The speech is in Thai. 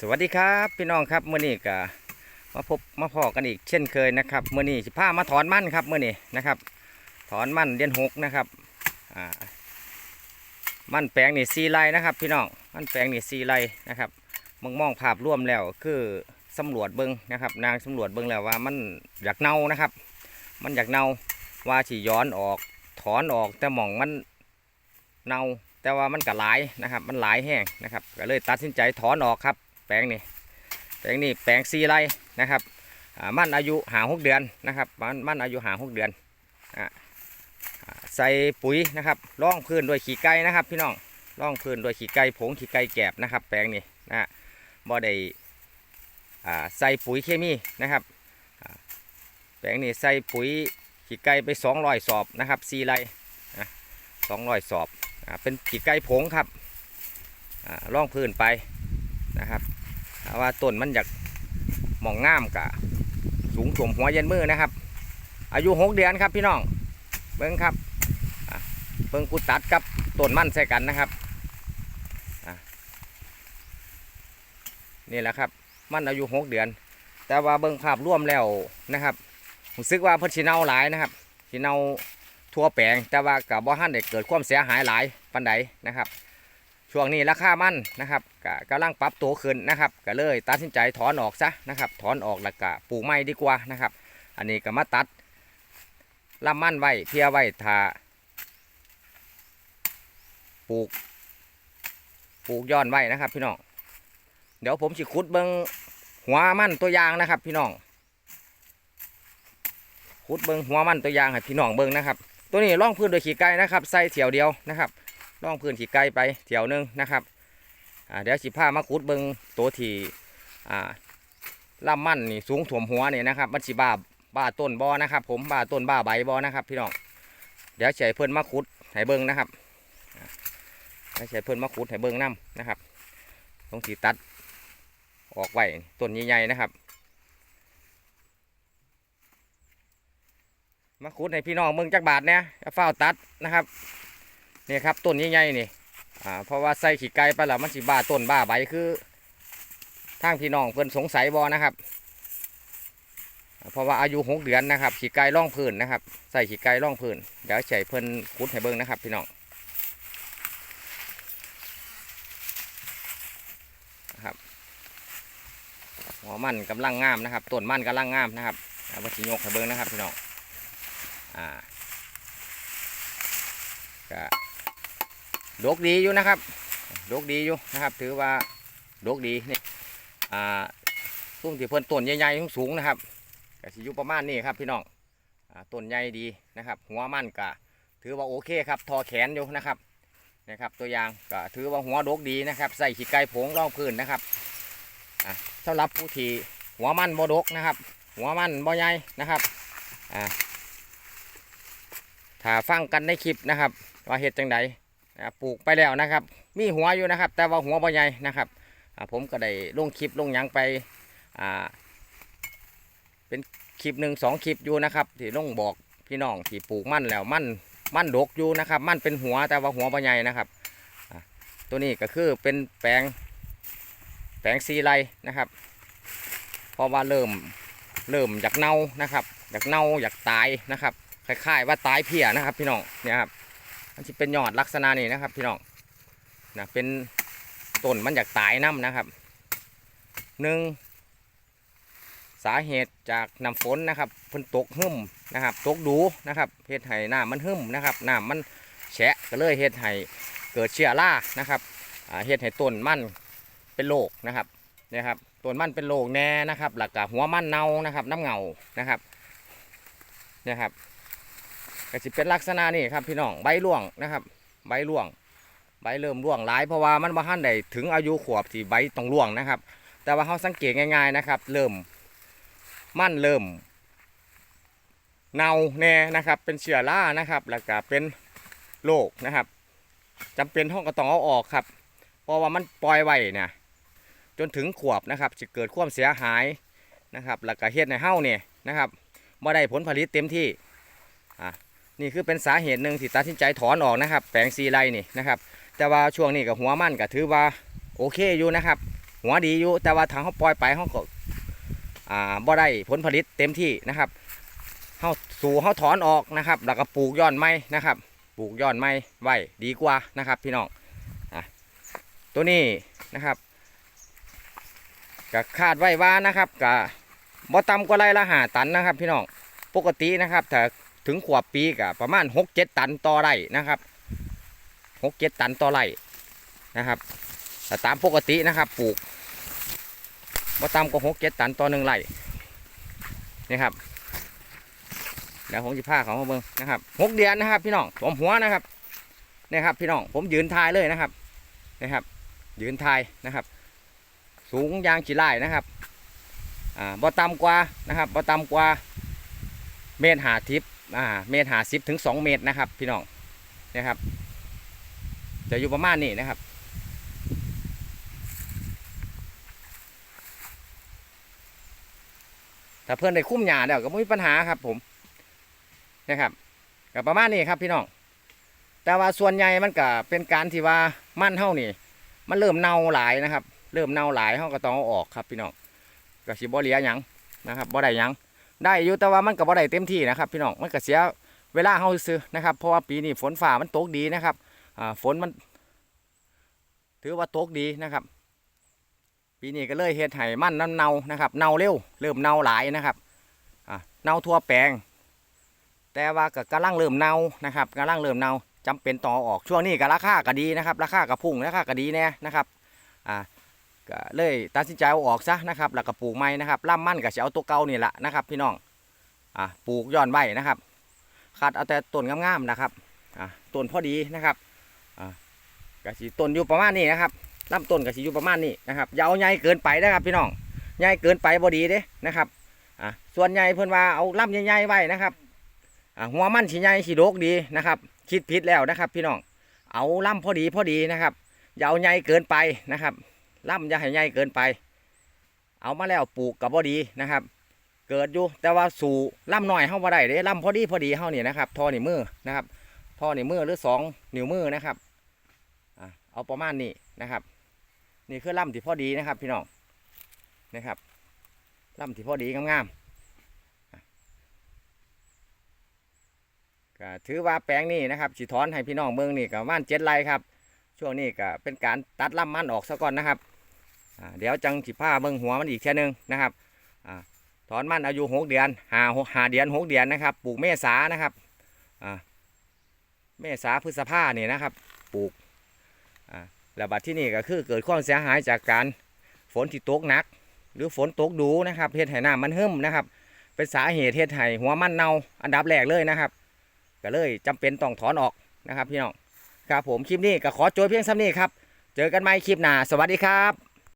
สวัสดีครับพี่น้องครับเมื่อนี้ก็มาพบมาพอกันอีกเช่นเคยนะครับเมื่อนี้สิพามาถอนมั่นครับเมื่อนี้นะครับ ถอนมั่นเดือนหกนะครับมั่นแปลงนี่ซีไรนะครับ พี่น้องมั่นแปลงนี่ซีไรนะครับมองมองภาพร่วมแล้วคือสำรวจเบิ้งนะครับ นางสำรวจเบิ้งแล้วว่ามันอยากเน่านะครับ มันอยากเน่าว่าที่ย้อนออกถอนออกแต่หมองมันเน่าแต่ว่ามันก็หลายนะครับ มันหลายแห้งนะครับก็เลยตัดสินใจถอนออกครับ แปลงนี่แปลงนี่แปลงซีไรนะครับมันอายุหาหกเดือนนะครับมันมันอายุหาหกเดือนใส่ปุ๋ยนะครับร่องพื้นด้วยขี้ไก่นะครับ พี่น้องร่องพื้นด้วยขี้ไก่ผงขี้ไก่แกบนะครับ แปลงนี่นะฮะบ่ได้ใส่ปุ๋ยเคมีนะครับแปลงนี่ใส่ปุ๋ยขี้ไก่ไป200สอบนะครับซีไรสองร้อยสอบเป็นขี้ไก่ผงครับอ่าร่องพื้นไปนะครับาว่าต้นมันอยากหมองงามกะ สูงถ่วมหัวเย็นมือนะครับ อายุหกเดือนครับพี่น้อง เบิ้งครับเบิ้งกูตัดกับต้นมันใส่กันนะครับนี่แหละครับ มันอายุหกเดือน แต่ว่าเบิ้งภาพร่วมแล้วนะครับรู้สึกว่าพิ่นสิเนาหลายนะครับสิเนาทั่วแปลงแต่ว่ากับบ่ฮั่นได้เกิดความเสียหายหลายปันใดนะครับ ช่วงนี้ราคามันนะครับก็กำลังปรับตัวขึ้นนะครับ ก็เลยตัดสินใจถอนออกซะนะครับ ถอนออกแล้วก็ปลูกไม้ดีกว่านะครับ อันนี้ก็มาตัดลำมันไว้เพียไว้ถ้าปลูก ปลูกย้อนไว้นะครับ พี่น้อง เดี๋ยวผมสิขุดเบิงหัวมันตัวยางนะครับ พี่น้องขุดเบิงหัวมันตัวยางให้พี่น้องเบิงนะครับ ตัวนี้ร่องพื้นโดยขี้ไก่นะครับ ใส่เถียวเดียวนะครับ ล่องพื้นที่ไกลไปเที่ยวหนึงนะครับเดี๋ยวสิพามาขุดเบิงตัวที่อ่าลำมันนี่สูงถ่วมหัวนี่นะครับมันสิบ้าบ้าต้นบอนะครับ ผมบ้าต้นบ้าใบบอนะครับ พี่น้องเดี๋ยวใช้เพิ่อนมาขุดให้เบิงนะครับเดี๋ยวใช้เพิ่อนมาขุดให้เบิงน้ำนะครับตรงที่ตัดออกไว้ต้นใหญ่ๆนะครับมาขุดให้พี่น้องเบิ่งจักบาทเนี่ยเฝ้าตัดนะครับ นี่ครับต้นใหญ่ๆนี่อ่าเพราะว่าใส่ขี้ไก่ไปแล้วมันสิบ้าต้นบ้าใบคือทางพี่น้องเพิ่อนสงสัยบอนะครับ เพราะว่าอายุหกเดือนนะครับขี้ไก่ร่องพื้นนะครับ ใส่ขี้ไก่ร่องพื้นเดี๋ยวใส่เพิ่อนขุดให้เบิ่งนะครับ พี่น้องนะครับหัวมันกำลังงามนะครับต้นมันกำลังงามนะครับเอาไปสิยกให้เบิ่งนะครับพี่น้องอ่าก็ ดกดีอยู่นะครับดกดีอยู่นะครับ ถือว่าดกดีนี่อ่าต้นที่เพิ่นต้นใหญ่ๆสูงๆนะครับก็สิอยู่ประมาณนี้ครับพี่น้องอ่าต้นใหญ่ดีนะครับ หัวมันก็ถือว่าโอเคครับทอแขนอยู่นะครับนะครับ ตัวอย่างก็ถือว่าหัวดกดีนะครับ ใส่ขี้ไก่ผงรองพื้นนะครับอ่าสำหรับผู้ที่หัวมันบ่ดกนะครับ หัวมันบ่ใหญ่นะครับอ่าถ้าฟังกันในคลิปนะครับ ว่าเห็ดจังใดร ปลูกไปแล้วนะครับ มีหัวอยู่นะครับ แต่ว่าหัวบ่ใหญ่นะครับผมก็ได้ลงคลิปลงยังไปเป็นคลิปหนึ่งสองคลิปอยู่นะครับที่ลงบอกพี่น้องที่ปลูกมั่นแล้วมั่นมั่นดกอยู่นะครับ มั่นเป็นหัวแต่ว่าหัวบ่ใหญ่นะครับตัวนี้ก็คือเป็นแปลงแปลงซีไรนะครับเพราะว่าเริ่มเริ่มอยากเน่านะครับอยากเน่าอยากตายนะครับคล้ายๆว่าตายเพียนะครับ พี่น้องเนี่ยครับ มันจะเป็นยอดลักษณะนี้นะครับ พี่น้องนะเป็นต้นมันอยากตายน้ำนะครับหนึ่งสาเหตุจากน้ำฝนนะครับเพิ่นตกหึ่มนะครับ ตกดูนะครับเฮ็ดให้น้ำมันหึ่มนะครับน้ำมันแฉะก็เลยเฮ็ดให้เกิดเชื้อรานะครับเฮ็ดให้ต้นมันเป็นโรคนะครับนี่ยครับต้นมันเป็นโรคแน่นะครับหลักกหัวมันเน่านะครับ น้ำเงานะครับนี่ยครับ ก็จะเป็นลักษณะนี่ครับพี่น้องใบร่วงนะครับ ใบร่วง ใบเริ่มร่วงหลายเพราะว่ามันมาหันได้ถึงอายุขวบที่ใบต้องร่วงนะครับ แต่ว่าเขาสังเกตง่ายๆนะครับ เริ่มมันเริ่มเน่าแน่นะครับ เป็นเชื้อรานะครับ แล้วก็เป็นโรคนะครับจำเป็นห้องก็ต้องเอาออกครับ เพราะว่ามันปล่อยไว้เนี่ยจนถึงขวบนะครับจะเกิดความเสียหายนะครับ แล้วก็เฮ็ดในเฮ้าเนี่ยนะครับไม่ได้ผลผลิตเต็มที่ นี่คือเป็นสาเหตุหนึ่งที่ตัดสินใจถอนออกนะครับ แปลงซีไรนี่นะครับ แต่ว่าช่วงนี้กับหัวมันก็ถือว่าโอเคอยู่นะครับ หัวดีอยู่แต่ว่าทางเขาปล่อยไปเขาก็อ่าบ่ได้ผลผลิตเต็มที่นะครับเขาสู่เขาถอนออกนะครับ แล้วก็ปลูกย้อนไม้นะครับ ปลูกย้อนไม้ไว้ดีกว่านะครับพี่น้องอะตัวนี้นะครับก็คาดไว้ว่านะครับก็บ่ต่ำกว่าไรละหาตันนะครับ พี่น้องปกตินะครับถ้า ถึงขวบปีก็ประมาณหกเจ็ดตันต่อไร่นะครับหกเจ็ดตันต่อไร่นะครับแต่ตามปกตินะครับปลูกบ่ต่ำกว่าหกเจ็ดตันต่อหนึ่งไร่นี่ครับเดี๋ยวผมจะพาเขามาเบิ่งนะครับหกเดือนนะครับ พี่น้องผมหัวนะครับนี่ครับ พี่น้องผมยืนทายเลยนะครับนะครับ ยืนทายนะครับ สูงยางจีไล่นะครับอ่าบ่ต่ำกว่านะครับบ่ต่ำกว่าเมตรหาทิพ อ่าเมตรหาสิบถึงสองเมตรนะครับ พี่น้องนะครับ จะอยู่ประมาณนี้นะครับถ้าเพื่อนได้คุ้มหยาเดี๋ยวก็ไม่มีปัญหาครับ ผมนะครับก็ประมาณนี้ครับพี่น้อง แต่ว่าส่วนใหญ่มันก็เป็นการที่ว่ามั่นเท่านี่ มันเริ่มเน่าหลายนะครับ เริ่มเน่าหลายเขาก็ต้องออกครับพี่น้องก็สิบ่เหลียยังนะครับบ่ได้ยัง ได้อยู่แต่ว่ามันก็บ่ได้เต็มที่นะครับ พี่น้องมันก็เสียเวลาเฮาซื้อนะครับ เพราะว่าปีนี้ฝนฝ่ามันตกดีนะครับอ่าฝนมัน ถือว่าตกดีนะครับ ปีนี้ก็เลยเฮ็ดให้มันน้ำเน่านะครับเน่าเร็วเริ่มเน่าหลายนะครับอ่าเน่าทั่วแปลง แต่ว่าก็กำลังเริ่มเน่านะครับกำลังเริ่มเน่าจำเป็นต่อออกช่วงนี้ก็ราคาก็ดีนะครับ ราคาก็พุ่งราคาก็ดีแน่นะครับอ่า ก็เลยตัดสินใจเอาออกซะนะครับแล้วก็ปลูกใหม่นะครับล่ำมั่นก็จะเอาตัวเก่านี่แหละนะครับ พี่น้องอ่าปลูกย้อนไว้นะครับคัดเอาแต่ต้นงามๆนะครับอ่าต้นพอดีนะครับอ่าก็สิต้นอยู่ประมาณนี้นะครับลำต้นก็สิอยู่ประมาณนี้นะครับอย่าเอาใหญ่เกินไปนะครับ พี่น้องใหญ่เกินไปบ่ดีเด้นะครับอ่าส่วนใหญ่เพิ่อนว่าเอาลำใหญ่ๆไว้นะครับอ่าหัวมันสีใหญ่สีโดกดีนะครับคิดผิดแล้วนะครับ พี่น้องเอาล่ำพอดีพอดีนะครับอย่าเอาใหญ่เกินไปนะครับ ล่ำอย่าให้ใหญ่เกินไป เอามาแล้วปลูกกับพอดีนะครับ เกิดอยู่แต่ว่าสู่ล่ำหน่อยเข้ามาได้เด้ล่ำพอดีพอดีเข้านี่นะครับท่อนี่มือนะครับท่อนี่มือหรือสองนิ้วมือนะครับเอาประมาณนี้นะครับ นี่คือล่ำที่พอดีนะครับ พี่น้องนะครับล่ำที่พอดีงามๆก็ถือว่าแปลงนี้นะครับสิถอนให้พี่น้องเมืองนี่ก็ประมาณเจ็ดไรครับ ช่วงนี้ก็เป็นการตัดลำมันออกซะก่อนนะครับ เดี๋ยวจังสิผ้าเบิ่งหัวมันอีกแค่นึงนะครับถอนมันอายุหกเดือนหาหาเดือนหกเดือนนะครับ ปลูกเมษานะครับเมษาพฤษภาเนี่ยนะครับ ปลูกแล้วบัดที่นี่ก็คือเกิดความเสียหายจากการฝนที่ตกหนัก หรือฝนตกดูนะครับเฮ็ดให้น้ำมันหึ่มนะครับ เป็นสาเหตุเฮ็ดให้หัวมันเน่าอันดับแรกเลยนะครับ ก็เลยจำเป็นต้องถอนออกนะครับพี่น้องครับผมคลิปนี้ก็ขอจยเพียงซ้ำนี้ครับ เจอกันใหม่คลิปหน้าสวัสดีครับ